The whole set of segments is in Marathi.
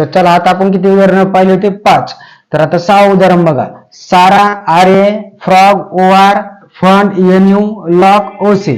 तर चला आता आपण किती उदाहरण पाहिले होते? पाच. तर आता सहा उदाहरण बघा. सारा आरे फ्रॉग ओ आर फंड एनयू लॉक ओसे.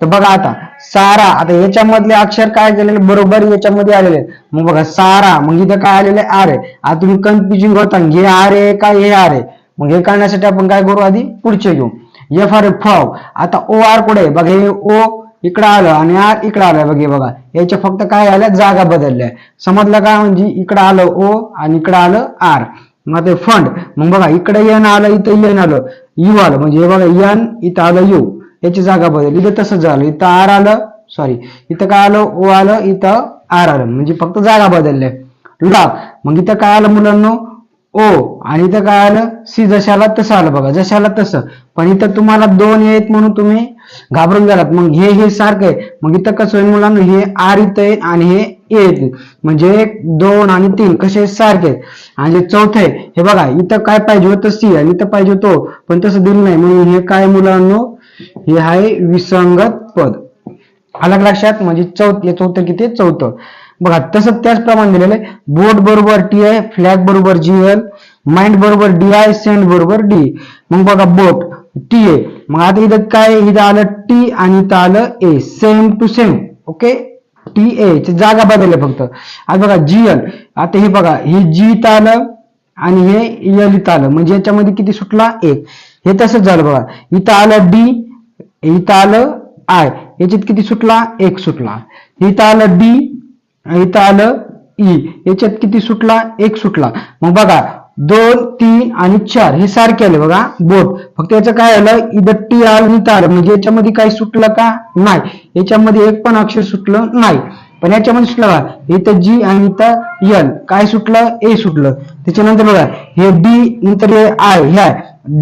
तर बघा आता सारा आता याच्यामधले अक्षर काय झालेले? बरोबर याच्यामध्ये आलेले मग बघा सारा मग इथं काय आलेले? आर आहे आता तुम्ही कन्फ्युजिंग होता. हे आर आहे का हे आर आहे? मग हे करण्यासाठी आपण काय करू आधी? पुढचे घेऊ. एफ आर फॉग आता ओ आर कुठे बघा हे ओ इकडं आलं आणि आर इकडं आलं बघे बघा. याच्या फक्त काय आल्या? जागा बदलल्या. समजलं काय? म्हणजे इकडं आलं ओ आणि इकडं आलं आर. मग ते फंड मग बघा इकडे एन आलं इथं एन आलं. यू आलं. म्हणजे हे बघा एन इथं आलं यू याची जागा बदलली. इथं तसंच झालं. इथं आर आलं सॉरी इथं काय आलं? ओ आलं इथं आर आलं. म्हणजे फक्त जागा बदलल्या. लॉक मग इथं काय आलं मुलांना? ओ आणि इथं काय आलं? सी जशाला तसं आलं बघा जशाला तसं. पण इथं तुम्हाला दोन येत म्हणून तुम्ही घाबरून झालात मग हे हे सारखं आहे. मग इथं कसं होईल मुलांना? हे आर इथं येत आणि हे येत म्हणजे दोन आणि तीन कसे सारखे आणि चौथे हे बघा इथं काय पाहिजे होतं? सी आणि इथं पाहिजे होतो पण तसं दिलं नाही. म्हणून हे काय मुलांनो? हे आहे विसंगत पद. अलग लक्षात? म्हणजे चौथ हे चौथं किती चौथं. बघा तसं त्याचप्रमाणे दिलेलं आहे. बोट बरोबर टी आय फ्लॅग बरोबर जी एल माइंड बरोबर डी आय सेंड बरोबर डी मग बघा बोट टी ए मग आता इथं काय इथं आलं टी आणि इथं आलं A same to same okay T A जागा बदलल्या फक्त. आता बघा जी एल आता हे बघा हे जी इथं आलं आणि हे एल इथं आलं. म्हणजे याच्यामध्ये किती सुटला? एक. हे तसंच झालं बघा. इथं आलं डी इथं आलं आय याच्यात किती सुटला? एक सुटला. इथं आलं डी इथं आलं ई याच्यात किती सुटला? एक सुटला. मग बघा दोन तीन आणि चार हे सारखे आले बघा बोट फक्त याचं काय आलं? इथं टी आलं इथं आलं. म्हणजे याच्यामध्ये काय सुटलं का? नाही. याच्यामध्ये एक पण अक्षर सुटलं नाही. पण याच्यामध्ये सुटलं बघा. इथं जी आणि इथं एल काय सुटलं? ए सुटलं. त्याच्यानंतर बघा हे डी नंतर हे आय हे आय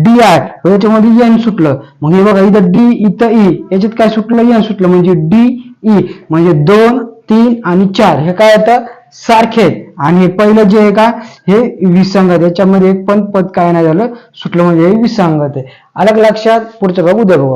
डी आय याच्यामध्ये एन सुटलं. मग हे बघा इथं डी इथं ई याच्यात काय सुटलं? एन सुटलं. म्हणजे डी ई e. म्हणजे दोन तीन आणि चार हे काय येतं सारखे आहेत. आणि हे पहिलं जे आहे का? हे विसंगत याच्यामध्ये एक पण पद काय नाही झालं. सुटलं म्हणजे हे विसंगत आहे. अलग लक्षात पुढचं बघू उद्या बघू.